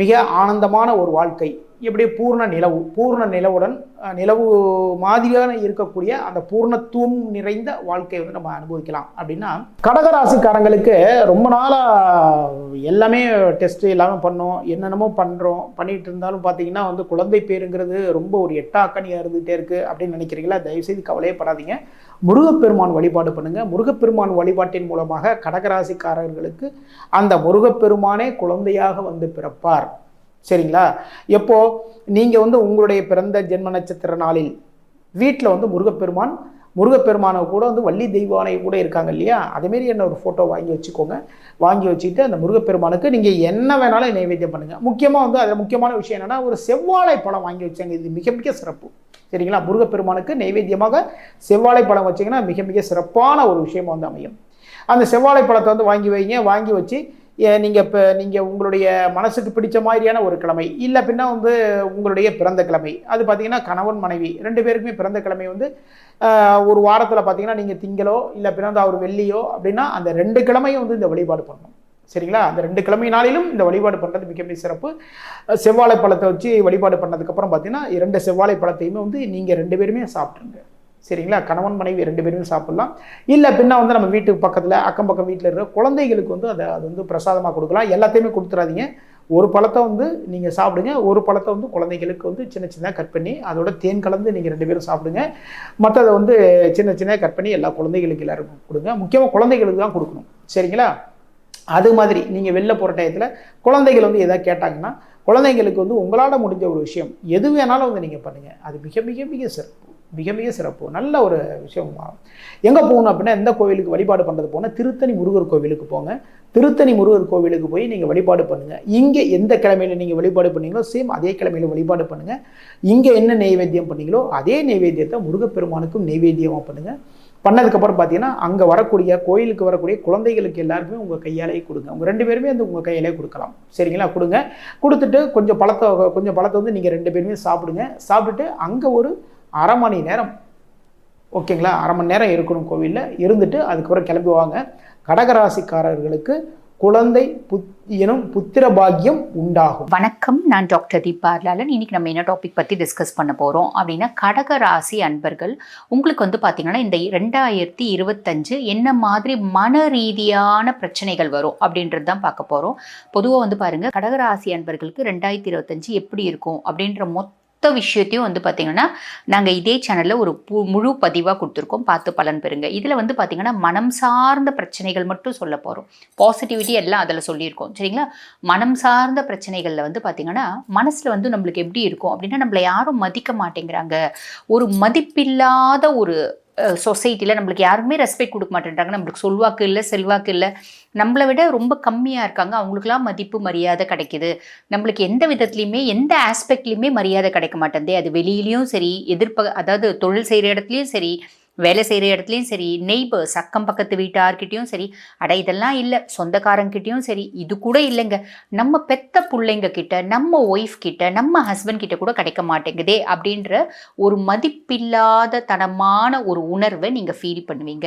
மிக ஆனந்தமான ஒரு வாழ்க்கை. இப்படி பூர்ண நிலவு பூர்ண நிலவுடன் நிலவு மாதிரியான இருக்கக்கூடிய அந்த பூர்ணத்துவம் நிறைந்த வாழ்க்கையை வந்து நம்ம அனுபவிக்கலாம். அப்படின்னா கடகராசிக்காரங்களுக்கு ரொம்ப நாளாக எல்லாமே டெஸ்ட் எல்லாமே பண்ணோம் என்னென்னமோ பண்ணுறோம் பண்ணிட்டு இருந்தாலும் பார்த்தீங்கன்னா வந்து குழந்தை பேருங்கிறது ரொம்ப ஒரு எட்டாக்கணியாக இருந்துகிட்டே இருக்குது அப்படின்னு நினைக்கிறீங்களா? தயவுசெய்து கவலையே படாதீங்க முருகப்பெருமான் வழிபாடு பண்ணுங்க. முருகப்பெருமான் வழிபாட்டின் மூலமாக கடகராசிக்காரர்களுக்கு அந்த முருகப்பெருமானே குழந்தையாக வந்து பிறப்பார். சரிங்களா? எப்போது நீங்கள் வந்து உங்களுடைய பிறந்த ஜென்ம நட்சத்திர நாளில். வீட்டில் வந்து முருகப்பெருமான் முருகப்பெருமானை கூட வந்து வள்ளி தெய்வானை கூட இருக்காங்க இல்லையா? அதேமாரி என்ன ஒரு ஃபோட்டோ வாங்கி வச்சுக்கோங்க. வாங்கி வச்சுக்கிட்டு அந்த முருகப்பெருமானுக்கு நீங்கள் என்ன வேணாலும் நைவேத்தியம் பண்ணுங்கள் முக்கியமாக வந்து அதில் முக்கியமான விஷயம் என்னென்னா ஒரு செவ்வாழை பழம் வாங்கி வச்சாங்க இது மிக மிக சிறப்பு. சரிங்களா? முருகப்பெருமானுக்கு நைவேத்தியமாக செவ்வாழை பழம் வச்சிங்கன்னா மிக மிக சிறப்பான ஒரு விஷயமாக வந்து அமையும். அந்த செவ்வாழை பழத்தை வந்து வாங்கி வைங்க. வாங்கி வச்சு நீங்கள் இப்போ நீங்கள் உங்களுடைய மனசுக்கு பிடிச்ச மாதிரியான ஒரு கிழமை இல்லை பின்னா வந்து உங்களுடைய பிறந்த கிழமை. அது பார்த்தீங்கன்னா கணவன் மனைவி ரெண்டு பேருக்குமே பிறந்த கிழமை வந்து ஒரு வாரத்தில் பார்த்தீங்கன்னா நீங்கள் திங்களோ இல்லை பின்னா வந்து அவர் வெள்ளியோ அப்படின்னா அந்த ரெண்டு கிழமையும் வந்து இந்த வழிபாடு பண்ணணும். சரிங்களா? அந்த ரெண்டு கிழமை நாளிலும் இந்த வழிபாடு பண்ணுறது மிக மிக சிறப்பு. செவ்வாழை பழத்தை வச்சு வழிபாடு பண்ணதுக்கப்புறம் பார்த்தீங்கன்னா இரண்டு செவ்வாழை பழத்தையுமே வந்து நீங்கள் ரெண்டு பேருமே சாப்பிட்ருங்க சரிங்களா? கணவன் மனைவி ரெண்டு பேருமே சாப்பிட்லாம். இல்லை பின்னா வந்து நம்ம வீட்டுக்கு பக்கத்தில் அக்கம் பக்கம் வீட்டில் இருக்கிற குழந்தைகளுக்கு வந்து அதை அது வந்து பிரசாதமாக கொடுக்கலாம். எல்லாத்தையுமே கொடுத்துறாதீங்க. ஒரு பழத்தை வந்து நீங்கள் சாப்பிடுங்க. ஒரு பழத்தை வந்து குழந்தைகளுக்கு வந்து சின்ன சின்னதாக கட் பண்ணி அதோட தேன் கலந்து நீங்கள் ரெண்டு பேரும் சாப்பிடுங்க. மற்றதை வந்து சின்ன சின்ன கட் பண்ணி எல்லா குழந்தைகளுக்கு எல்லாருக்கும் கொடுங்க. முக்கியமாக குழந்தைகளுக்கு தான் கொடுக்கணும். சரிங்களா? அது மாதிரி நீங்கள் வெளில போகிற டயத்தில் குழந்தைகள் வந்து எதாவது கேட்டாங்கன்னா குழந்தைங்களுக்கு வந்து உங்களால் முடிஞ்ச ஒரு விஷயம் எது வேணாலும் வந்து நீங்கள் பண்ணுங்கள் அது மிக மிக மிக சிறப்பு. மிக மிக சிறப்பு. நல்ல ஒரு விஷயம். எங்கே போகணும் அப்படின்னா எந்த கோவிலுக்கு வழிபாடு பண்ணுறது போனால் திருத்தணி முருகர் கோவிலுக்கு போங்க. திருத்தணி முருகர் கோவிலுக்கு போய் நீங்கள் வழிபாடு பண்ணுங்கள் இங்கே எந்த கிழமையில நீங்கள் வழிபாடு பண்ணீங்களோ சேம் அதே கிழமையில வழிபாடு பண்ணுங்கள் இங்கே என்ன நெய்வேத்தியம் பண்ணீங்களோ அதே நெய்வேத்தியத்தை முருகப்பெருமானுக்கும் நெய்வேத்தியமாக பண்ணுங்கள் பண்ணதுக்கப்புறம் பார்த்தீங்கன்னா அங்கே வரக்கூடிய கோயிலுக்கு வரக்கூடிய குழந்தைகளுக்கு எல்லாருக்குமே உங்கள் கையாலேயே கொடுங்க. உங்கள் ரெண்டு பேருமே வந்து உங்கள் கையாலே கொடுக்கலாம். சரிங்களா? கொடுங்க. கொடுத்துட்டு கொஞ்சம் பழத்தை கொஞ்சம் பழத்தை வந்து நீங்கள் ரெண்டு பேருமே சாப்பிடுங்க. சாப்பிட்டுட்டு அங்கே ஒரு அரை மணி நேரம். ஓகேங்களா? அரை மணி நேரம் இருக்கணும் கோவிலில். இருந்துட்டு அதுக்கப்புறம் கிளம்பி வாங்க. கடகராசிக்காரர்களுக்கு குழந்தை புத் எனும் புத்திர பாக்கியம் உண்டாகும். வணக்கம். நான் டாக்டர் தீபா லாலன் இன்னைக்கு நம்ம என்ன டாபிக் பற்றி டிஸ்கஸ் பண்ண போகிறோம் அப்படின்னா கடக ராசி அன்பர்கள் உங்களுக்கு வந்து பார்த்தீங்கன்னா இந்த ரெண்டாயிரத்தி இருபத்தஞ்சு என்ன மாதிரி மன ரீதியான பிரச்சனைகள் வரும் அப்படின்றது தான் பார்க்க போகிறோம் பொதுவாக வந்து பாருங்கள் கடகராசி அன்பர்களுக்கு ரெண்டாயிரத்தி இருபத்தஞ்சு எப்படி இருக்கும் அப்படின்ற மொத்த விஷயத்தையும் வந்து பார்த்தீங்கன்னா நாங்கள் இதே சேனலில் ஒரு பு- முழு பதிவாக கொடுத்துருக்கோம். பார்த்து பலன் பெறுங்க. இதில் வந்து பார்த்தீங்கன்னா மனம் சார்ந்த பிரச்சனைகள் மட்டும் சொல்ல போகிறோம் பாசிட்டிவிட்டி எல்லாம் அதில் சொல்லியிருக்கோம். சரிங்களா? மனம் சார்ந்த பிரச்சனைகளில் வந்து பார்த்திங்கன்னா மனசில் வந்து நம்மளுக்கு எப்படி இருக்கும்? அப்படின்னா நம்மளை யாரும் மதிக்க மாட்டேங்கிறாங்க. ஒரு மதிப்பில்லாத ஒரு சொசைட்டியில் நம்மளுக்கு யாருமே ரெஸ்பெக்ட் கொடுக்க மாட்டேன்றாங்க. நம்மளுக்கு சொல்வாக்கு இல்லை செல்வாக்கு இல்லை. நம்மளை விட ரொம்ப கம்மியாக இருக்காங்க. அவங்களுக்குலாம் மதிப்பு மரியாதை கிடைக்குது. நம்மளுக்கு எந்த விதத்துலையுமே எந்த ஆஸ்பெக்ட்லையுமே மரியாதை கிடைக்க மாட்டேங்குது அது வெளியிலையும் சரி எதிர்ப்ப அதாவது தொழில் செய்கிற இடத்துலையும் சரி வேலை செய்கிற இடத்துலையும் சரி நெய்பர்ஸ் அக்கம் பக்கத்து வீட்டார்கிட்டையும் சரி அட இதெல்லாம் இல்லை சொந்தக்காரங்கிட்டையும் சரி இது கூட இல்லைங்க. நம்ம பெத்த பிள்ளைங்க கிட்ட நம்ம ஒய்ஃப் கிட்ட நம்ம ஹஸ்பண்ட் கிட்ட கூட கிடைக்க மாட்டேங்குதே அப்படின்ற ஒரு மதிப்பில்லாத தனமான ஒரு உணர்வை நீங்கள் ஃபீல் பண்ணுவீங்க.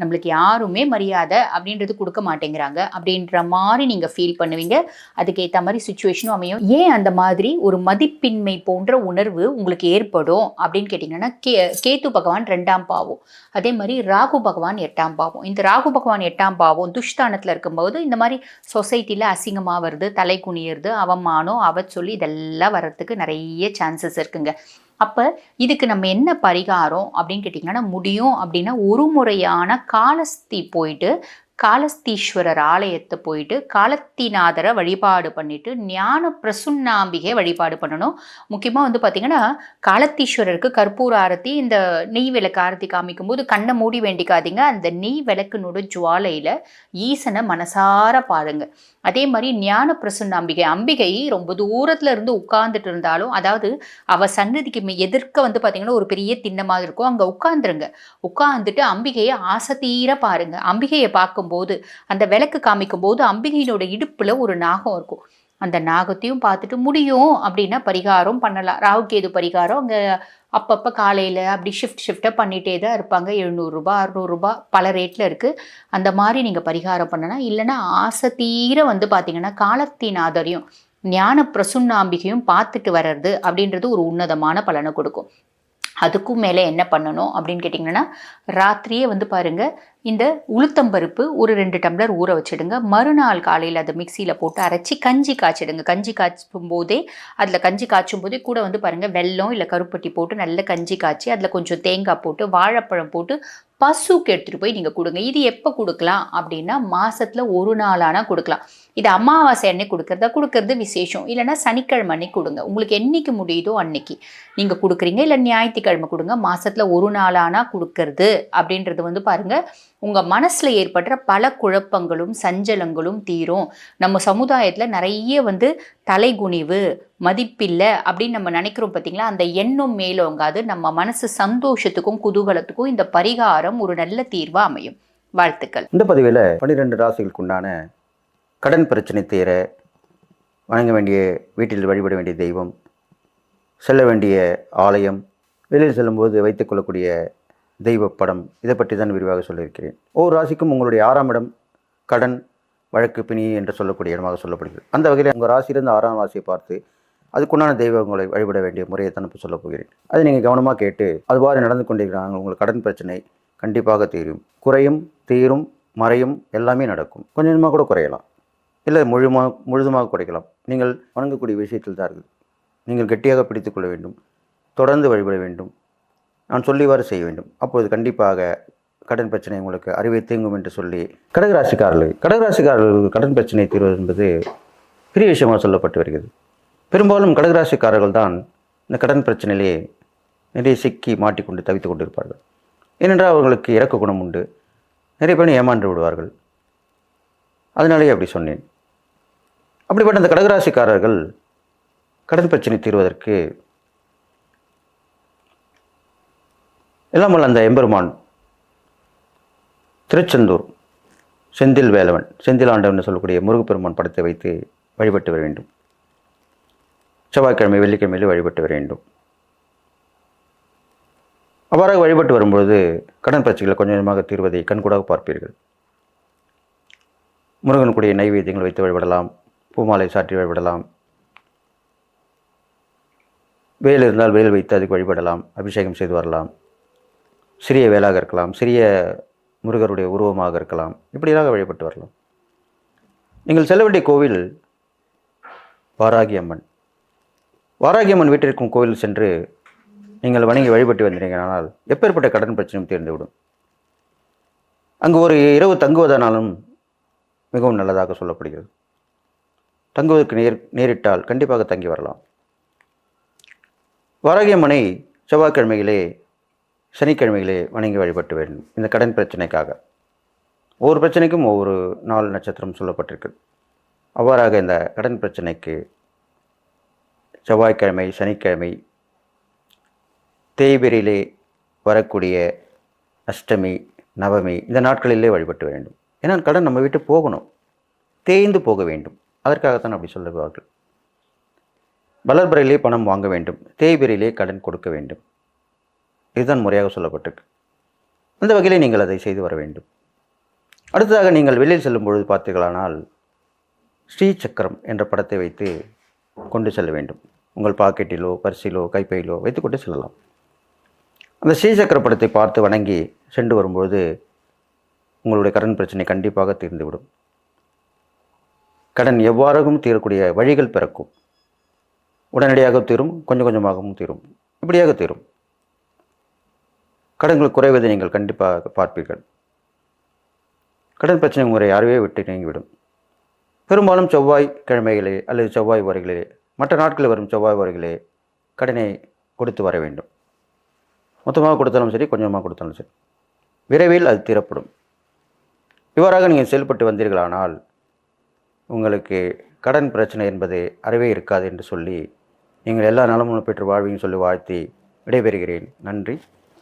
நம்மளுக்கு யாருமே மரியாதை அப்படின்றது கொடுக்க மாட்டேங்கிறாங்க அப்படின்ற மாதிரி நீங்கள் ஃபீல் பண்ணுவீங்க. அதுக்கேற்ற மாதிரி சுச்சுவேஷனும் அமையும். ஏன் அந்த மாதிரி ஒரு மதிப்பின்மை போன்ற உணர்வு உங்களுக்கு ஏற்படும் அப்படின்னு கேட்டிங்கன்னா கே கேத்து பகவான் ரெண்டாம் பாவம் அதே மாதிரி ராகு பகவான் எட்டாம் பாவம். இந்த ராகு பகவான் எட்டாம் பாவம் துஷ்தானத்தில் இருக்கும்போது இந்த மாதிரி சொசைட்டியில் அசிங்கமாக வருது தலை குனியிறது அவமானம் அவச்சொல்லி இதெல்லாம் வர்றதுக்கு நிறைய சான்சஸ் இருக்குங்க. அப்போ இதுக்கு நம்ம என்ன பரிகாரம் அப்படின்னு கேட்டிங்கன்னா முடியும் அப்படின்னா ஒரு முறையான காலஸ்தி போயிட்டு காலஸ்தீஸ்வரர் ஆலயத்தை போயிட்டு காலத்திநாதரை வழிபாடு பண்ணிட்டு ஞான பிரசுன்னாம்பிகை வழிபாடு பண்ணணும். முக்கியமாக வந்து பார்த்திங்கன்னா காலத்தீஸ்வரருக்கு கற்பூர ஆரத்தி இந்த நெய் விளக்கு ஆரத்தி காமிக்கும்போது கண்ணை மூடி வேண்டிக்காதீங்க. அந்த நெய் விளக்குனோட ஜுவாலையில் ஈசனை மனசார பாருங்கள் அதே மாதிரி ஞான பிரசன்ன அம்பிகை. அம்பிகை ரொம்ப தூரத்துல இருந்து உட்கார்ந்துட்டு இருந்தாலும் அதாவது அவ சன்னதிக்கு மே- எதிர்க்க வந்து பாத்தீங்கன்னா ஒரு பெரிய திண்ணமாக இருக்கும். அங்க உட்கார்ந்துருங்க. உட்கார்ந்துட்டு அம்பிகையை ஆசை தீர பாருங்க. அம்பிகையை பார்க்கும்போது அந்த விளக்கு காமிக்கும் போது அம்பிகையினோட இடுப்புல ஒரு நாகம் இருக்கும். அந்த நாகத்தையும் பார்த்துட்டு முடியும் அப்படின்னா பரிகாரம் பண்ணலாம். ராகுகேது பரிகாரம் அங்கே அப்பப்போ காலையில் அப்படி ஷிஃப்ட் ஷிஃப்டாக பண்ணிகிட்டே தான் இருப்பாங்க. எழுநூறுரூபா அறுநூறுபா பல ரேட்டில் இருக்குது அந்த மாதிரி நீங்கள் பரிகாரம் பண்ணலாம். இல்லைன்னா ஆசை தீர வந்து பார்த்தீங்கன்னா காலத்தினாதரையும் ஞான பிரசுன்னாம்பிகையும் பார்த்துட்டு வர்றது அப்படின்றது ஒரு உன்னதமான பலனை கொடுக்கும். அதுக்கும் மேலே என்ன பண்ணணும் அப்படின்னு கேட்டிங்கன்னா ராத்திரியே வந்து பாருங்கள் இந்த உளுத்தம்பருப்பு ஒரு ரெண்டு டம்ளர் ஊற வச்சிடுங்க. மறுநாள் காலையில் அதை மிக்சியில் போட்டு அரைச்சி கஞ்சி காய்ச்சிடுங்க. கஞ்சி காய்ச்சும் போதே அதில் கஞ்சி காய்ச்சும் போதே கூட வந்து பாருங்கள் வெல்லம் இல்லை கருப்பட்டி போட்டு நல்ல கஞ்சி காய்ச்சி அதில் கொஞ்சம் தேங்காய் போட்டு வாழைப்பழம் போட்டு பசுக்கு எடுத்துகிட்டு போய் நீங்கள் கொடுங்க. இது எப்போ கொடுக்கலாம் அப்படின்னா மாதத்தில் ஒரு நாளானா கொடுக்கலாம். இது அமாவாசை அன்னைக்கு கொடுக்குறதா? கொடுக்கறது விசேஷம். இல்லைன்னா சனிக்கிழமை அன்னைக்கு கொடுங்க. உங்களுக்கு என்றைக்கு முடியுதோ அன்னைக்கு. நீங்கள் கொடுக்குறீங்க இல்லை ஞாயிற்றுக்கிழமை கொடுங்க. மாதத்தில் ஒரு நாளானா கொடுக்கறது அப்படின்றது வந்து பாருங்கள் உங்கள் மனசில் ஏற்படுற பல குழப்பங்களும் சஞ்சலங்களும் தீரும். நம்ம சமுதாயத்தில் நிறைய வந்து தலைகுனிவு மதிப்பில்லை அப்படின்னு நம்ம நினைக்கிறோம் பார்த்தீங்களா அந்த எண்ணம் மேலோங்காது. நம்ம மனசு சந்தோஷத்துக்கும் குதூகலத்துக்கும் இந்த பரிகாரம் ஒரு நல்ல தீர்வாக அமையும். வாழ்த்துக்கள். இந்த பதிவில் பன்னிரெண்டு ராசிகளுக்கு உண்டான கடன் பிரச்சனை தீர வணங்க வேண்டிய வீட்டில் வழிபட வேண்டிய தெய்வம் செல்ல வேண்டிய ஆலயம் வெளியில் செல்லும்போது வைத்துக்கொள்ளக்கூடிய தெய்வ படம் இதை பற்றி தான் விரிவாக சொல்லியிருக்கிறேன். ஒவ்வொரு ராசிக்கும் உங்களுடைய ஆறாம் இடம் கடன் வழக்கு பிணி என்று சொல்லக்கூடிய இடமாக சொல்லப்படுகிறது. அந்த வகையில் உங்கள் ராசியிலிருந்து ஆறாம் ராசியை பார்த்து அதுக்குண்டான தெய்வங்களை வழிபட வேண்டிய முறையை தான் இப்போ சொல்லப் போகிறேன். அதை நீங்கள் கவனமாக கேட்டு அதுவாறு நடந்து கொண்டிருக்கிறாங்க உங்களுக்கு கடன் பிரச்சனை கண்டிப்பாக தீரும். குறையும் தீரும் மறையும் எல்லாமே நடக்கும். கொஞ்சம் கொஞ்சமாக கூட குறையலாம். இல்லை முழுமாக முழுதுமாக குறைக்கலாம். நீங்கள் வணங்கக்கூடிய விஷயத்தில் தான் இருக்குது. நீங்கள் கெட்டியாக பிடித்துக்கொள்ள வேண்டும். தொடர்ந்து வழிபட வேண்டும். நான் சொல்லிவாறு செய்ய வேண்டும். அப்போது கண்டிப்பாக கடன் பிரச்சனை உங்களுக்கு அறிவை தீங்கும் என்று சொல்லி கடகராசிக்காரர்கள் கடகராசிக்காரர்கள் கடன் பிரச்சனை தீர்வது என்பது பெரிய விஷயமாக சொல்லப்பட்டு வருகிறது. பெரும்பாலும் கடகராசிக்காரர்கள் தான் இந்த கடன் பிரச்சனையிலே நிறைய சிக்கி மாட்டிக்கொண்டு தவித்துக் கொண்டிருப்பார்கள். ஏனென்றால் அவர்களுக்கு இறக்க குணம் உண்டு. நிறைய பேர் ஏமாண்டு விடுவார்கள். அதனாலேயே அப்படி சொன்னேன். அப்படிப்பட்ட அந்த கடகராசிக்காரர்கள் கடன் பிரச்சனை தீர்வதற்கு எல்லாம் வல்ல அந்த எம்பெருமான் திருச்செந்தூர் செந்தில் வேலவன் செந்தில் ஆண்டவன் சொல்லக்கூடிய முருகப்பெருமான் படத்தை வைத்து வழிபட்டு வர வேண்டும். செவ்வாய்க்கிழமை வெள்ளிக்கிழமையிலே வழிபட்டு வர வேண்டும். அவ்வாறாக வழிபட்டு வரும்பொழுது கடன் பிரச்சனைகளை கொஞ்சம் கொஞ்சமாக தீர்வதை கண்கூடாக பார்ப்பீர்கள். முருகனுக்குடைய நைவேத்தியங்கள் வைத்து வழிபடலாம் பூமாலை சாற்றி வழிபடலாம். வேல் இருந்தால் வேல் வைத்து அதுக்கு வழிபடலாம் அபிஷேகம் செய்து வரலாம். சிறிய வேலாக இருக்கலாம் சிறிய முருகருடைய உருவமாக இருக்கலாம். இப்படியாக வழிபட்டு வரலாம். நீங்கள் செல்ல வேண்டிய கோவில் வாராகி அம்மன் வாராகி அம்மன் வீட்டிற்கும் கோவில் சென்று நீங்கள் வணங்கி வழிபட்டு வந்தீர்களானால் எப்பேற்பட்ட கடன் பிரச்சனையும் தீர்ந்துவிடும். அங்கு ஒரு இரவு தங்குவதனாலும் மிகவும் நல்லதாக சொல்லப்படுகிறது. தங்குவதற்கு நேர் நேரிட்டால் கண்டிப்பாக தங்கி வரலாம். வாராகியம்மனை செவ்வாய்க்கிழமையிலே சனிக்கிழமைகளே வணங்கி வழிபட்டு வேண்டும். இந்த கடன் பிரச்சனைக்காக. ஒவ்வொரு பிரச்சனைக்கும் ஒவ்வொரு நாள் நட்சத்திரம் சொல்லப்பட்டிருக்கு. அவ்வாறாக இந்த கடன் பிரச்சனைக்கு செவ்வாய்க்கிழமை சனிக்கிழமை தேய்பிரிலே வரக்கூடிய அஷ்டமி நவமி இந்த நாட்களிலே வழிபட்டு வேண்டும். ஏன்னா கடன் நம்ம விட்டு போகணும். தேய்ந்து போக வேண்டும். அதற்காகத்தான் அப்படி சொல்லுவார்கள். வளர்பிறையிலே பணம் வாங்க வேண்டும். தேய்பிரிலே கடன் கொடுக்க வேண்டும். இதுதான் முறையாக சொல்லப்பட்டிருக்கு. அந்த வகையிலே நீங்கள் அதை செய்து வர வேண்டும். அடுத்ததாக நீங்கள் வெளியில் செல்லும் பொழுது பார்த்தீர்களானால் ஸ்ரீ சக்கரம் என்ற படத்தை வைத்து கொண்டு செல்ல வேண்டும். உங்கள் பாக்கெட்டிலோ பர்சிலோ கைப்பையிலோ வைத்துக்கொண்டு செல்லலாம். அந்த ஸ்ரீசக்கர படத்தை பார்த்து வணங்கி சென்று வரும்பொழுது உங்களுடைய கடன் பிரச்சனை கண்டிப்பாக தீர்ந்துவிடும். கடன் எவ்வாறாகவும் தீரக்கூடிய வழிகள் பிறக்கும். உடனடியாக தீரும் கொஞ்சம் கொஞ்சமாகவும் தீரும். இப்படியாக தீரும். கடன்கள் குறைவதை நீங்கள் கண்டிப்பாக பார்ப்பீர்கள். கடன் பிரச்சனை உங்களை யாரையே விட்டு நீங்கிவிடும். பெரும்பாலும் செவ்வாய் கிழமைகளே அல்லது செவ்வாய் வரைகளே மற்ற நாட்களில் வரும் செவ்வாய் வரைகளே கடனை கொடுத்து வர வேண்டும். மொத்தமாக கொடுத்தாலும் சரி கொஞ்சமாக கொடுத்தாலும் சரி. விரைவில் அது தீரப்படும். இவ்வாறாக நீங்கள் செயல்பட்டு வந்தீர்களானால் உங்களுக்கு கடன் பிரச்சனை என்பது அறவே இருக்காது என்று சொல்லி நீங்கள் எல்லா நலமும் பெற்று வாழ்வீங்கன்னு சொல்லி வாழ்த்தி விடைபெறுகிறேன். நன்றி.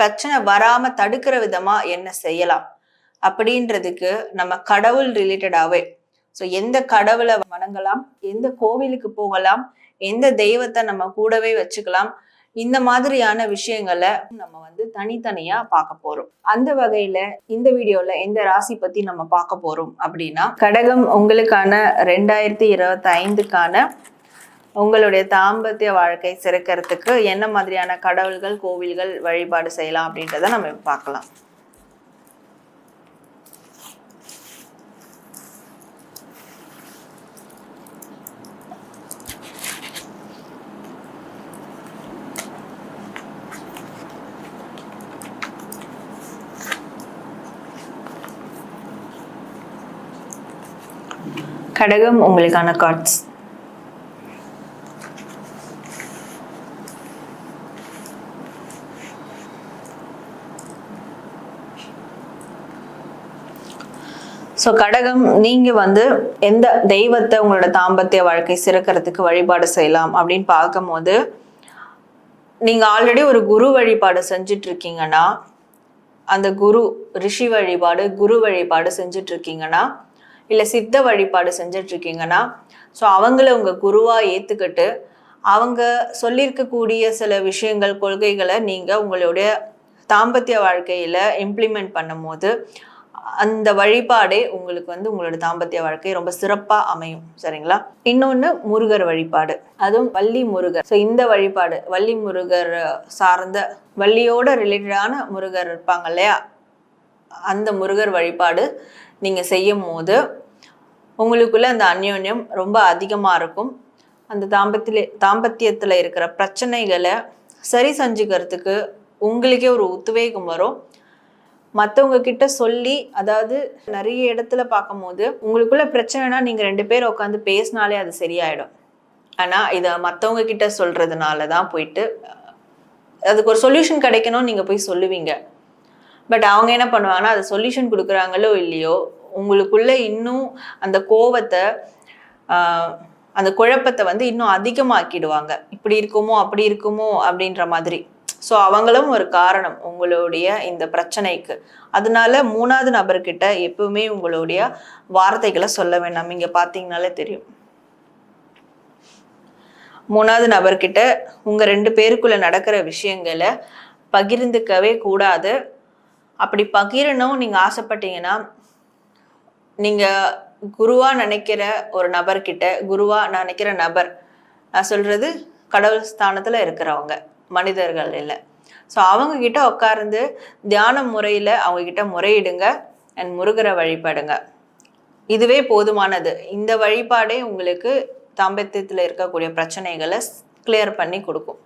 பிரச்சனை வராம தடுக்கிற விதமா என்ன செய்யலாம்? அப்படின்றதுக்கு நம்ம கடவுள் ரிலேட்டடாவே ஸோ எந்த கடவுளை வணங்கலாம்? எந்த கோவிலுக்கு போகலாம்? எந்த தெய்வத்தை நம்ம கூடவே வச்சுக்கலாம்? இந்த மாதிரியான விஷயங்களை நம்ம வந்து தனித்தனியா பார்க்க போறோம். அந்த வகையில இந்த வீடியோல எந்த ராசி பத்தி நம்ம பார்க்க போறோம் அப்படின்னா கடகம் உங்களுக்கான ரெண்டாயிரத்தி இருபத்தி ஐந்துக்கான உங்களுடைய தாம்பத்திய வாழ்க்கை சிறக்கிறதுக்கு என்ன மாதிரியான கடவுள்கள் கோவில்கள் வழிபாடு செய்யலாம் அப்படின்றத நம்ம பார்க்கலாம். கடகம் உங்களுக்கான கார்ட்ஸ் ஸோ கடகம் நீங்கள் வந்து எந்த தெய்வத்தை உங்களோட தாம்பத்திய வாழ்க்கை சிறக்கிறதுக்கு வழிபாடு செய்யலாம் அப்படின்னு பார்க்கும்போது நீங்கள் ஆல்ரெடி ஒரு குரு வழிபாடு செஞ்சுட்டு இருக்கீங்கன்னா அந்த குரு ரிஷி வழிபாடு குரு வழிபாடு செஞ்சுட்டு இருக்கீங்கன்னா இல்லை சித்த வழிபாடு செஞ்சுட்டு இருக்கீங்கன்னா ஸோ அவங்கள உங்கள் குருவாக ஏற்றுக்கிட்டு அவங்க சொல்லியிருக்கக்கூடிய சில விஷயங்கள் கொள்கைகளை நீங்கள் உங்களுடைய தாம்பத்திய வாழ்க்கையில் இம்ப்ளிமெண்ட் பண்ணும்போது அந்த வழிபாடே உங்களுக்கு வந்து உங்களோட தாம்பத்திய வாழ்க்கை ரொம்ப சிறப்பாக அமையும் சரிங்களா? இன்னொன்று முருகர் வழிபாடு. அதுவும் வள்ளி முருகர். ஸோ இந்த வழிபாடு வள்ளி முருகர் சார்ந்த வள்ளியோட ரிலேட்டடான முருகர் இருப்பாங்க இல்லையா? அந்த முருகர் வழிபாடு நீங்கள் செய்யும் போது உங்களுக்குள்ள அந்த அந்யோன்யம் ரொம்ப அதிகமாக இருக்கும். அந்த தாம்பத்திய தாம்பத்தியத்தில் இருக்கிற பிரச்சனைகளை சரி செஞ்சுக்கிறதுக்கு உங்களுக்கே ஒரு உத்வேகம் வரும். மற்றவங்க கிட்ட சொல்லி அதாவது நிறைய இடத்துல பார்க்கும்போது உங்களுக்குள்ள பிரச்சனைனா நீங்கள் ரெண்டு பேர் உட்காந்து பேசினாலே அது சரியாயிடும். ஆனால் இதை மற்றவங்க கிட்ட சொல்கிறதுனால தான் போயிட்டு அதுக்கு ஒரு சொல்யூஷன் கிடைக்கணும் நீங்கள் போய் சொல்லுவீங்க. பட் அவங்க என்ன பண்ணுவாங்கன்னா அது சொல்யூஷன் கொடுக்குறாங்களோ இல்லையோ உங்களுக்குள்ள இன்னும் அந்த கோவத்தை அந்த குழப்பத்தை வந்து இன்னும் அதிகமாக்கிடுவாங்க. இப்படி இருக்குமோ அப்படி இருக்குமோ அப்படின்ற மாதிரி. ஸோ அவங்களும் ஒரு காரணம் உங்களுடைய இந்த பிரச்சனைக்கு. அதனால மூணாவது நபர்கிட்ட எப்பவுமே உங்களுடைய வார்த்தைகளை சொல்ல வேண்டாம். இங்கே பார்த்தீங்கனாலே தெரியும். மூணாவது நபர்கிட்ட உங்கள் ரெண்டு பேருக்குள்ளே நடக்கிற விஷயங்களை பகிர்ந்துக்கவே கூடாது. அப்படி பகிரணும் நீங்கள் ஆசைப்பட்டீங்கன்னா நீங்கள் குருவாக நினைக்கிற ஒரு நபர்கிட்ட குருவாக நினைக்கிற நபர் நான் சொல்கிறது கடவுள் ஸ்தானத்தில் இருக்கிறவங்க. மனிதர்கள் இல்லை. ஸோ அவங்க கிட்ட உட்கார்ந்து தியான முறையில் அவங்க கிட்ட முறையிடுங்க அண்ட் முருகரை வழிபடுங்க. இதுவே போதுமானது. இந்த வழிபாடே உங்களுக்கு தாம்பத்தியத்தில் இருக்கக்கூடிய பிரச்சனைகளை கிளியர் பண்ணி கொடுக்கும்.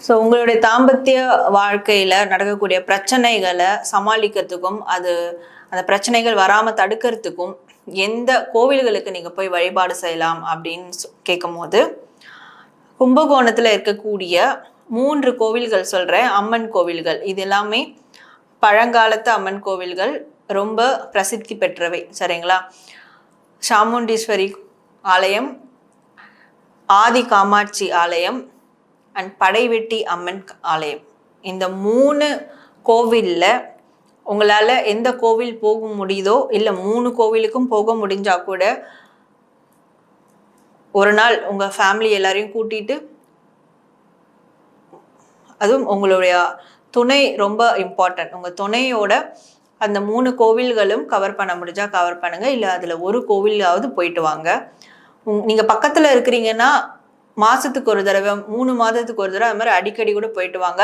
ஸோ உங்களுடைய தாம்பத்திய வாழ்க்கையில் நடக்கக்கூடிய பிரச்சனைகளை சமாளிக்கிறதுக்கும் அது அந்த பிரச்சனைகள் வராமல் தடுக்கிறதுக்கும் எந்த கோவில்களுக்கு நீங்கள் போய் வழிபாடு செய்யலாம் அப்படின்னு சொ- கேட்கும்போது கும்பகோணத்தில் இருக்கக்கூடிய மூன்று கோவில்கள் சொல்கிறேன் அம்மன் கோவில்கள். இது எல்லாமே பழங்காலத்து அம்மன் கோவில்கள். ரொம்ப பிரசித்தி பெற்றவை. சரிங்களா? சாமுண்டீஸ்வரி ஆலயம் ஆதி காமாட்சி ஆலயம் அண்ட் படைவெட்டி அம்மன் ஆலயம். இந்த மூணு கோவிலில் உங்களால் எந்த கோவில் போக முடியுதோ இல்லை மூணு கோவிலுக்கும் போக முடிஞ்சால் கூட ஒரு நாள் உங்கள் ஃபேமிலி எல்லாரையும் கூட்டிகிட்டு அதுவும் உங்களுடைய துணை ரொம்ப இம்பார்ட்டன்ட் உங்கள் துணையோட அந்த மூணு கோவில்களும் கவர் பண்ண முடிஞ்சா கவர் பண்ணுங்கள் இல்லை அதில் ஒரு கோவிலாவது போயிட்டு வாங்க. உங் நீங்கள் பக்கத்தில் இருக்கிறீங்கன்னா மாதத்துக்கு ஒரு தடவை மூணு மாதத்துக்கு ஒரு தடவை அது மாதிரி அடிக்கடி கூட போயிட்டு வாங்க.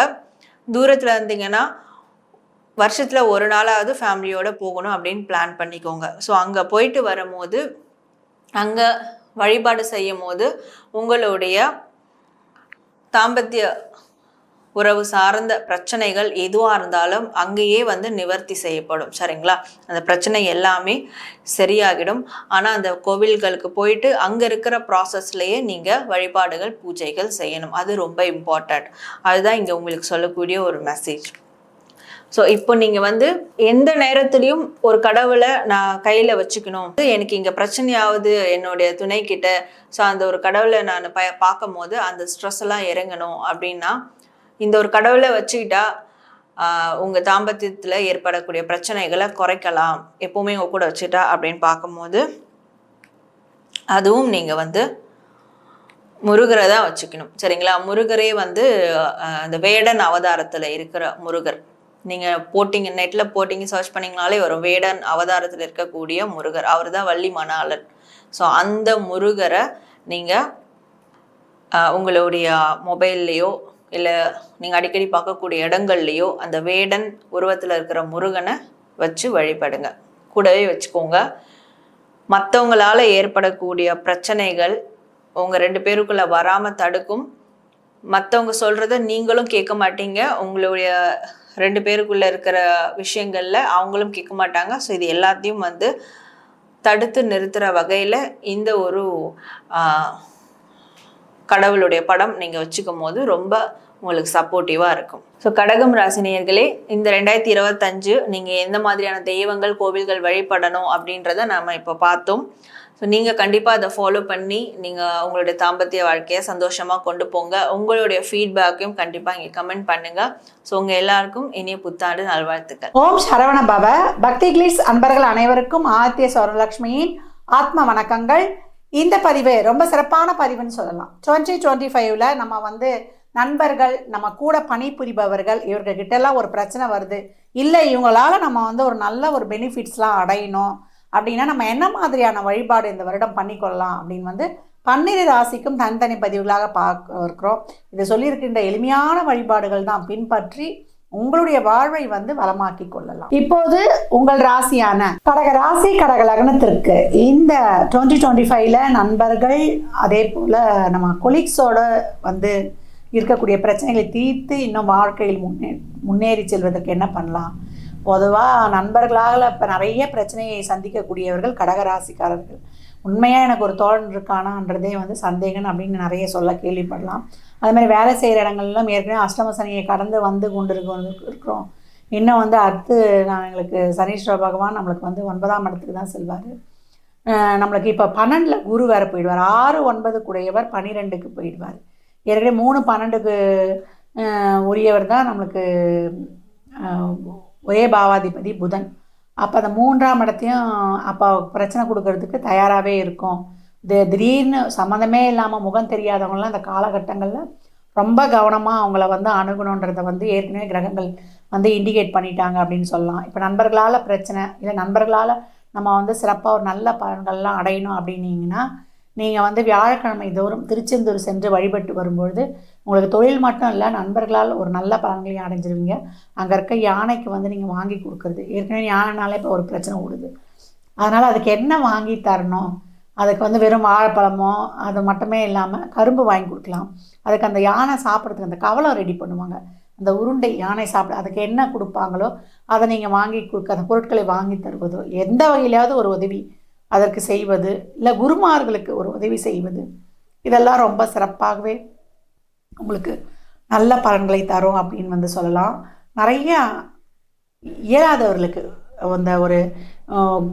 தூரத்தில் இருந்தீங்கன்னா வருஷத்தில் ஒரு நாளாவது ஃபேமிலியோட போகணும் அப்படின்னு பிளான் பண்ணிக்கோங்க. ஸோ அங்கே போயிட்டு வரும்போது அங்கே வழிபாடு செய்யும் போது உங்களுடைய தாம்பத்திய உறவு சார்ந்த பிரச்சனைகள் எதுவாக இருந்தாலும் அங்கேயே வந்து நிவர்த்தி செய்யப்படும். சரிங்களா? அந்த பிரச்சனை எல்லாமே சரியாகிடும். ஆனால் அந்த கோவில்களுக்கு போயிட்டு அங்கே இருக்கிற ப்ராசஸ்லேயே நீங்கள் வழிபாடுகள் பூஜைகள் செய்யணும். அது ரொம்ப இம்பார்ட்டண்ட் அதுதான் இங்கே உங்களுக்கு சொல்லக்கூடிய ஒரு மெசேஜ் ஸோ இப்போ நீங்கள் வந்து எந்த நேரத்துலையும் ஒரு கடவுளை நான் கையில் வச்சுக்கணும். எனக்கு இங்கே பிரச்சனையாவது என்னுடைய துணை கிட்ட ஸோ அந்த ஒரு கடவுளை நான் ப பார்க்கும் போது அந்த ஸ்ட்ரெஸ் எல்லாம் இறங்கணும் அப்படின்னா இந்த ஒரு கடவுளை வச்சுக்கிட்டா உங்கள் தாம்பத்தியத்தில் ஏற்படக்கூடிய பிரச்சனைகளை குறைக்கலாம். எப்பவுமே உங்கள் கூட வச்சுட்டா அப்படின்னு பார்க்கும்போது அதுவும் நீங்கள் வந்து முருகரை தான் வச்சுக்கணும். சரிங்களா? முருகரே வந்து அந்த வேடன் அவதாரத்தில் இருக்கிற முருகர். நீங்கள் போட்டிங்க நெட்டில் போட்டிங்க சர்ச் பண்ணிங்கனாலே வரும். வேடன் அவதாரத்தில் இருக்கக்கூடிய முருகர். அவர் தான் வள்ளி மணாளன் ஸோ அந்த முருகரை நீங்கள் உங்களுடைய மொபைல்லையோ இல்லை நீங்கள் அடிக்கடி பார்க்கக்கூடிய இடங்கள்லையோ அந்த வேடன் உருவத்தில் இருக்கிற முருகனை வச்சு வழிபடுங்க. கூடவே வச்சுக்கோங்க. மற்றவங்களால் ஏற்படக்கூடிய பிரச்சனைகள் உங்கள் ரெண்டு பேருக்குள்ளே வராமல் தடுக்கும். மற்றவங்க சொல்கிறத நீங்களும் கேட்க மாட்டீங்க. உங்களுடைய ரெண்டு பேருக்குள்ளே இருக்கிற விஷயங்களில் அவங்களும் கேட்க மாட்டாங்க. ஸோ இது எல்லாத்தையும் வந்து தடுத்து நிறுத்துகிற வகையில் இந்த ஒரு கடவுளுடைய படம் நீங்கள் வச்சுக்கும் போது ரொம்ப உங்களுக்கு சப்போர்ட்டிவாக இருக்கும். ஸோ கடகம் ராசினியர்களே இந்த ரெண்டாயிரத்தி இருபத்தஞ்சு நீங்கள் எந்த மாதிரியான தெய்வங்கள் கோவில்கள் வழிபடணும் அப்படின்றத நம்ம இப்போ பார்த்தோம். ஸோ நீங்கள் கண்டிப்பாக அதை ஃபாலோ பண்ணி நீங்கள் உங்களுடைய தாம்பத்திய வாழ்க்கையை சந்தோஷமாக கொண்டு போங்க. உங்களுடைய ஃபீட்பேக்கையும் கண்டிப்பாக இங்கே கமெண்ட் பண்ணுங்கள் ஸோ உங்கள் எல்லாருக்கும் இனிய புத்தாண்டு நல்வாழ்த்துக்கள். ஓம் சரவண பவ. பக்தி கிளீஸ் அன்பர்கள் அனைவருக்கும் ஆத்திய சௌரலக்ஷ்மியின் ஆத்ம வணக்கங்கள். இந்த பதிவு ரொம்ப சிறப்பான பதிவுன்னு சொல்லலாம். டுவெண்ட்டி டுவெண்ட்டி ஃபைவ்ல நம்ம வந்து நண்பர்கள் நம்ம கூட பணிபுரிபவர்கள் இவர்கிட்ட எல்லாம் ஒரு பிரச்சனை வருது. இல்லை இவங்களால நம்ம வந்து ஒரு நல்ல ஒரு பெனிஃபிட்ஸ்லாம் அடையணும். அப்படின்னா நம்ம என்ன மாதிரியான வழிபாடு இந்த வருடம் பண்ணிக்கொள்ளலாம் அப்படின்னு வந்து பன்னிரு ராசிக்கும் தனித்தனி பதிவுகளாக பார்க்க இருக்கிறோம். சொல்லியிருக்கின்ற எளிமையான வழிபாடுகள் தான் பின்பற்றி உங்களுடைய வாழ்வை வந்து வளமாக்கி கொள்ளலாம். இப்போது உங்கள் ராசியான கடக ராசி கடக லக்னத்திற்கு இந்த டுவெண்ட்டி டுவெண்ட்டி ஃபைவ்ல நண்பர்கள் அதே போல் நம்ம கொலீக்ஸோட வந்து இருக்கக்கூடிய பிரச்சனைகளை தீர்த்து இன்னும் வாழ்க்கையில் முன்னே முன்னேறி செல்வதற்கு என்ன பண்ணலாம்? பொதுவாக நண்பர்களால் இப்போ நிறைய பிரச்சனையை சந்திக்கக்கூடியவர்கள் கடகராசிக்காரர்கள் உண்மையாக எனக்கு ஒரு தோழன் இருக்கானான்றதே வந்து சந்தேகம் அப்படின்னு நிறைய சொல்ல கேள்விப்படலாம். அது மாதிரி வேலை செய்கிற இடங்கள்லாம் ஏற்கனவே அஷ்டம சனியை கடந்து வந்து கொண்டு இருக்க இருக்கிறோம். இன்னும் வந்து அடுத்து நான் எங்களுக்கு சனீஸ்வர பகவான் நம்மளுக்கு வந்து ஒன்பதாம் இடத்துக்கு தான் செல்வார். நம்மளுக்கு இப்போ பன்னெண்டில் குரு வேற போயிடுவார். ஆறு ஒன்பது குடையவர் பன்னிரெண்டுக்கு போயிடுவார். ஏற்கனவே மூணு பன்னெண்டுக்கு உரியவர் தான் நம்மளுக்கு ஒரே பாவாதிபதி புதன். அப்போ அந்த மூன்றாம் இடத்தையும் அப்போ பிரச்சனை கொடுக்கறதுக்கு தயாராகவே இருக்கும். திடீர்னு சம்மந்தமே இல்லாமல் முகம் தெரியாதவங்களாம் அந்த காலகட்டங்களில் ரொம்ப கவனமாக அவங்கள வந்து அணுகணுன்றதை வந்து ஏற்கனவே கிரகங்கள் வந்து இண்டிகேட் பண்ணிட்டாங்க அப்படின்னு சொல்லலாம். இப்போ நண்பர்களால் பிரச்சனை இல்லை நண்பர்களால் நம்ம வந்து சிறப்பாக ஒரு நல்ல பலன்கள்லாம் அடையணும் அப்படின்னீங்கன்னா நீங்கள் வந்து வியாழக்கிழமை தோறும் திருச்செந்தூர் சென்று வழிபட்டு வரும்பொழுது உங்களுக்கு தொழில் மட்டும் இல்லை நண்பர்களால் ஒரு நல்ல பலன்களையும் அடைஞ்சிருவீங்க. அங்கே இருக்க யானைக்கு வந்து நீங்கள் வாங்கி கொடுக்குறது. ஏற்கனவே யானைனாலே இப்போ ஒரு பிரச்சனை ஓடுது. அதனால் அதுக்கு என்ன வாங்கி தரணும்? அதுக்கு வந்து வெறும் வாழைப்பழமோ அது மட்டுமே இல்லாமல் கரும்பு வாங்கி கொடுக்கலாம். அதுக்கு அந்த யானை சாப்பிட்றதுக்கு அந்த கவலம் ரெடி பண்ணுவாங்க. அந்த உருண்டை யானை சாப்பிட அதுக்கு என்ன கொடுப்பாங்களோ அதை நீங்கள் வாங்கி கொடுக்க அந்த பொருட்களை வாங்கி தருவதோ எந்த வகையிலாவது ஒரு உதவி அதற்கு செய்வது இல்லை குருமார்களுக்கு ஒரு உதவி செய்வது இதெல்லாம் ரொம்ப சிறப்பாகவே உங்களுக்கு நல்ல பலன்களை தரும் அப்படின்னு வந்து சொல்லலாம். நிறையா இயலாதவர்களுக்கு அந்த ஒரு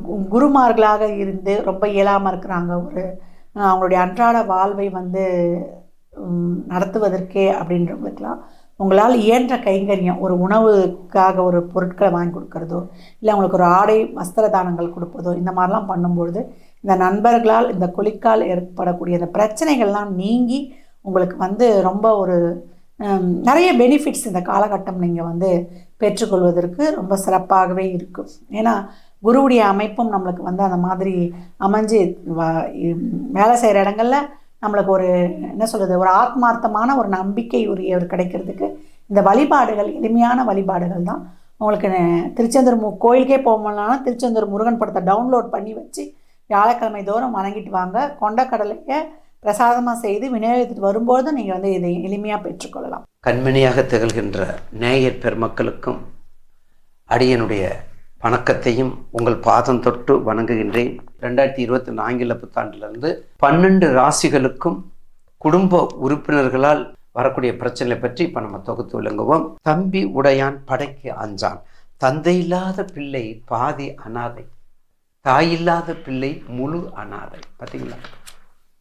கு- குருமார்களாக இருந்து ரொம்ப இயலாமல் இருக்கிறாங்க. ஒரு அவங்களுடைய அன்றாட வாழ்வை வந்து நடத்துவதற்கே அப்படின்றவங்களுக்கெல்லாம் உங்களால் இயன்ற கைங்கரியம் ஒரு உணவுக்காக ஒரு பொருட்களை வாங்கி கொடுக்கறதோ இல்லை அவங்களுக்கு ஒரு ஆடை வஸ்திர தானங்கள் கொடுப்பதோ இந்த மாதிரிலாம் பண்ணும்பொழுது இந்த நண்பர்களால் இந்த குளிக்கால் ஏற்படக்கூடிய இந்த பிரச்சனைகள்லாம் நீங்கி உங்களுக்கு வந்து ரொம்ப ஒரு நிறைய பெனிஃபிட்ஸ் இந்த காலகட்டம் நீங்கள் வந்து பெற்றுக்கொள்வதற்கு ரொம்ப சிறப்பாகவே இருக்கும். ஏன்னா குருவுடைய அமைப்பும் நம்மளுக்கு வந்து அந்த மாதிரி அமைஞ்சு வ- வேலை செய்கிற இடங்கள்ல நம்மளுக்கு ஒரு என்ன சொல்கிறது ஒரு ஆத்மார்த்தமான ஒரு நம்பிக்கை உரியவர் கிடைக்கிறதுக்கு இந்த வழிபாடுகள் எளிமையான வழிபாடுகள் தான். உங்களுக்கு திருச்செந்தூர் மு கோயிலுக்கே போகணும்னாலும் திருச்செந்தூர் முருகன் படத்தை டவுன்லோட் பண்ணி வச்சு வியாழக்கிழமை தோறும் வணங்கிட்டு வாங்க. கொண்டக்கடலையை பிரசாதமாக செய்து விநியோகித்துட்டு வரும்போது நீங்கள் வந்து இதை எளிமையாக பெற்றுக்கொள்ளலாம். கண்மணியாக திகழ்கின்ற நேயர் பெருமக்களுக்கும் அடியனுடைய வணக்கத்தையும் உங்கள் பாதம் தொட்டு வணங்குகின்றேன். ரெண்டாயிரத்தி இருபத்தி நான்கில் புத்தாண்டிலிருந்து பன்னெண்டு ராசிகளுக்கும் குடும்ப உறுப்பினர்களால் வரக்கூடிய பிரச்சனை பற்றி இப்போ நம்ம தொகுத்து விளங்குவோம். தம்பி உடையான் படைக்கு அஞ்சான். தந்தை இல்லாத பிள்ளை பாதி அனாதை. தாயில்லாத பிள்ளை முழு அனாதை. பார்த்தீங்களா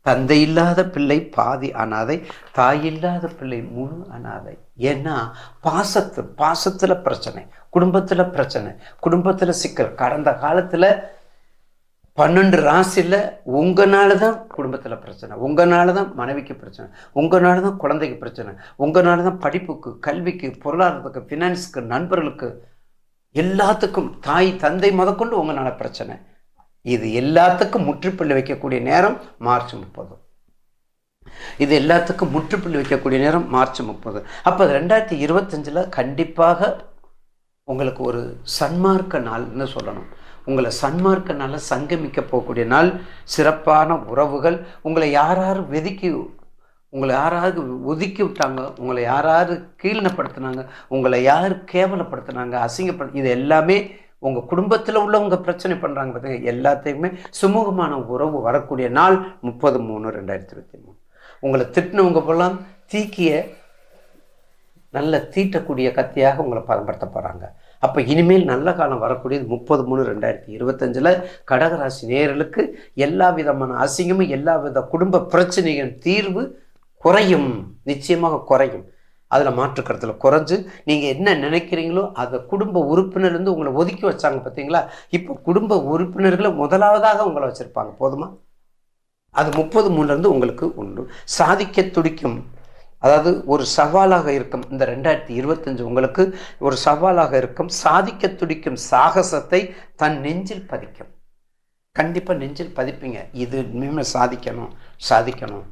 தந்தை இல்லாத பிள்ளை பாதி அனாதை தாய் இல்லாத பிள்ளை முழு அனாதை. ஏன்னா பாசத்து பாசத்தில் பிரச்சனை குடும்பத்தில் பிரச்சனை குடும்பத்தில் சிக்கல். கடந்த காலத்தில் பன்னெண்டு ராசியில் உங்களால தான் குடும்பத்தில் பிரச்சனை உங்களால தான் மனைவிக்கு பிரச்சனை உங்களால தான் குழந்தைக்கு பிரச்சனை உங்களால தான் படிப்புக்கு கல்விக்கு பொருளாதாரத்துக்கு ஃபினான்ஸுக்கு நண்பர்களுக்கு எல்லாத்துக்கும் தாய் தந்தை முதற்கொண்டு உங்களால் பிரச்சனை. இது எல்லாத்துக்கும் முற்றுப்புள்ளி வைக்கக்கூடிய நேரம் மார்ச் முப்பது. இது எல்லாத்துக்கும் முற்றுப்புள்ளி வைக்கக்கூடிய நேரம் மார்ச் முப்பது. அப்போ ரெண்டாயிரத்தி இருபத்தஞ்சில் கண்டிப்பாக உங்களுக்கு ஒரு சன்மார்க்க நாள்னு சொல்லணும். உங்களை சன்மார்க்க நாளில் சங்கமிக்க போகக்கூடிய நாள் சிறப்பான உறவுகள் உங்களை யாராரு வெதுக்கி உங்களை யாராவது ஒதுக்கி விட்டாங்க உங்களை யாராவது கீழ்னப்படுத்தினாங்க உங்களை யார் கேவலப்படுத்தினாங்க அசிங்கப்படு இது எல்லாமே உங்கள் குடும்பத்தில் உள்ளவங்க பிரச்சனை பண்ணுறாங்க பார்த்தீங்க எல்லாத்தையுமே சுமூகமான உறவு வரக்கூடிய நாள் முப்பது மூணு ரெண்டாயிரத்தி இருபத்தி மூணு. உங்களை திட்டினவங்க போலாம் தீக்கிய நல்ல தீட்டக்கூடிய கத்தியாக உங்களை பயன்படுத்த போகிறாங்க அப்போ இனிமேல் நல்ல காலம் வரக்கூடியது முப்பது மூணு ரெண்டாயிரத்தி இருபத்தஞ்சில் கடகராசி நேர்களுக்கு எல்லா விதமான அசிங்கமும் எல்லா வித குடும்ப பிரச்சனைகளின் தீர்வு குறையும். நிச்சயமாக குறையும். அதில் மாற்றுக்கருத்தில் குறைஞ்சு நீங்கள் என்ன நினைக்கிறீங்களோ அதை குடும்ப உறுப்பினர்லேருந்து உங்களை ஒதுக்கி வச்சாங்க பார்த்தீங்களா இப்போ குடும்ப உறுப்பினர்களை முதலாவதாக உங்களை வச்சுருப்பாங்க. போதுமா? அது முப்பது மூணுலேருந்து உங்களுக்கு உண்டு. சாதிக்க துடிக்கும். அதாவது ஒரு சவாலாக இருக்கும். இந்த ரெண்டாயிரத்தி இருபத்தஞ்சு உங்களுக்கு ஒரு சவாலாக இருக்கும். சாதிக்க துடிக்கும் சாகசத்தை தன் நெஞ்சில் பதிக்கும். கண்டிப்பாக நெஞ்சில் பதிப்பீங்க. இது இனிமேல் சாதிக்கணும் சாதிக்கணும்.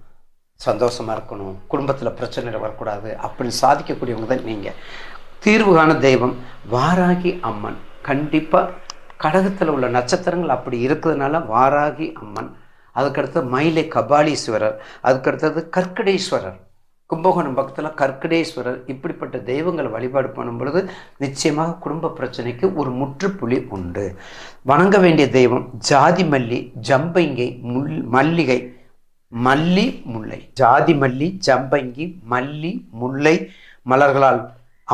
சந்தோஷமாக இருக்கணும். குடும்பத்தில் பிரச்சனைகள் வரக்கூடாது. அப்படின்னு சாதிக்கக்கூடியவங்க தான் நீங்கள் தீர்வு காண தெய்வம் வாராகி அம்மன். கண்டிப்பாக கடகத்தில் உள்ள நட்சத்திரங்கள் அப்படி இருக்கிறதுனால வாராகி அம்மன். அதுக்கடுத்தது மயிலை கபாலீஸ்வரர். அதுக்கடுத்தது கற்கடேஸ்வரர். கும்பகோணம் பக்கத்தில் கற்கடேஸ்வரர். இப்படிப்பட்ட தெய்வங்களை வழிபாடு பண்ணும் பொழுது நிச்சயமாக குடும்ப பிரச்சனைக்கு ஒரு முற்றுப்புள்ளி உண்டு. வணங்க வேண்டிய தெய்வம் ஜாதி மல்லி ஜம்பைங்கை முள் மல்லிகை மல்லி முல்லை. ஜாதி மல்லி ஜம்பங்கி மல்லி முல்லை மலர்களால்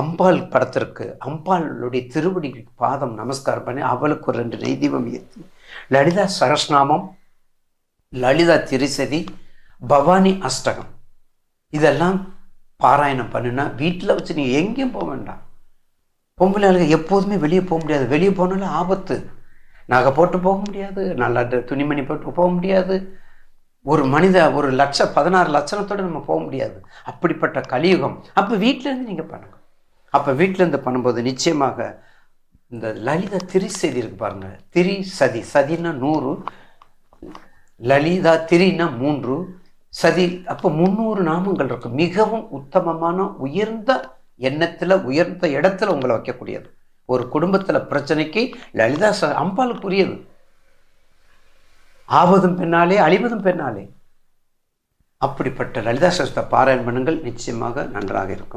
அம்பாள் படத்திற்கு அம்பாளுடைய திருவடி பாதம் நமஸ்காரம் பண்ணி அவளுக்கு ஒரு ரெண்டு நெய்தீபம் ஏற்றி. லலிதா சரஸ்நாமம் லலிதா திரிசதி பவானி அஷ்டகம். இதெல்லாம் பாராயணம் பண்ணுனா வீட்டில் வச்சு நீங்கள் எங்கேயும் போக வேண்டாம். பொம்பளை ஆளுங்க எப்போதுமே வெளியே போக முடியாது. வெளியே போனாலும் ஆபத்து. நகை போட்டு போக முடியாது. நல்ல துணிமணி போட்டு போக முடியாது. ஒரு மனித ஒரு லட்ச பதினாறு லட்சணத்தோடு நம்ம போக முடியாது. அப்படிப்பட்ட கலியுகம். அப்போ வீட்டிலேருந்து நீங்கள் பண்ணுங்க. அப்போ வீட்டிலேருந்து பண்ணும்போது நிச்சயமாக இந்த லலிதா திரிசதி இருக்கு பாருங்க. திரி சதி. சதினா நூறு லலிதா திரினா மூன்று சதி. அப்போ முந்நூறு நாமங்கள் இருக்கும் மிகவும் உத்தமமான உயர்ந்த எண்ணத்தில் உயர்ந்த இடத்துல உங்களை வைக்கக்கூடியது. ஒரு குடும்பத்தில் பிரச்சனைக்கு லலிதா ச அம்பாளுக்குரியது. ஆவதும் பின்னாலே அழிவதும் பின்னாலே அப்படிப்பட்ட லலிதா சஸ்த பாராயணம் பண்ணுங்கள். நிச்சயமாக நன்றாக இருக்கும்.